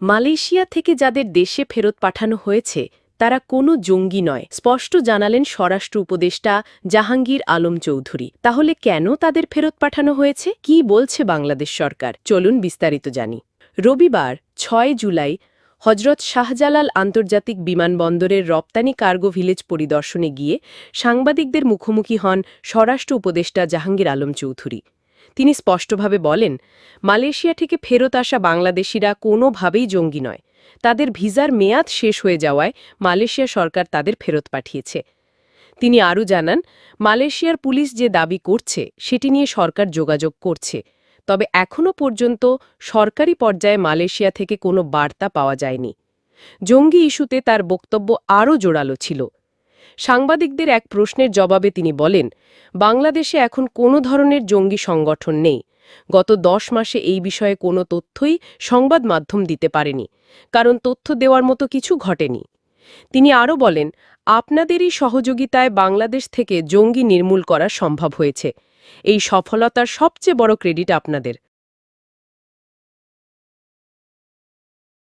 Malaysia থেকে যাদের দেশে ফেরত পাঠানো হয়েছে, তারা কোনো জঙ্গি নয়। স্পষ্ট জানালেন স্বরাষ্ট্র উপদেষ্টা জাহাঙ্গীর আলম চৌধুরী। তাহলে কেন তাদের ফেরত পাঠানো হয়েছে? কি বলছে বাংলাদেশ সরকার? চলুন বিস্তারিত জানি। রবিবার, ছয় জুলাই হজরত শাহজালাল আন্তর্জাতিক বিমানবন্দরের রপ্তানি কার্গো ভিলেজ পরিদর্শনে গিয়ে সাংবাদিকদের মুখোমুখি হন স্বরাষ্ট্র উপদেষ্টা জাহাঙ্গীর আলম চৌধুরী। তিনি স্পষ্টভাবে বলেন, মালয়েশিয়া থেকে ফেরত আসা বাংলাদেশিরা কোনোভাবেই জঙ্গি নয়। তাদের ভিসার মেয়াদ শেষ হয়ে যাওয়ায় মালয়েশিয়া সরকার তাদের ফেরত পাঠিয়েছে। তিনি আরও জানান, মালয়েশিয়ার পুলিশ যে দাবি করছে, সেটি নিয়ে সরকার যোগাযোগ করছে। তবে এখনও পর্যন্ত সরকারি পর্যায়ে মালয়েশিয়া থেকে কোনো বার্তা পাওয়া যায়নি। জঙ্গি ইস্যুতে তার বক্তব্য আরও জোরালো ছিল। সাংবাদিকদের এক প্রশ্নের জবাবে তিনি বলেন, বাংলাদেশে এখন কোনো ধরনের জঙ্গি সংগঠন নেই। গত দশ মাসে এই বিষয়ে কোনো তথ্যই সংবাদ মাধ্যম দিতে পারেনি, কারণ তথ্য দেওয়ার মতো কিছু ঘটেনি। তিনি আরও বলেন, আপনাদেরই সহযোগিতায় বাংলাদেশ থেকে জঙ্গি নির্মূল করা সম্ভব হয়েছে। এই সফলতার সবচেয়ে বড় ক্রেডিট আপনাদের।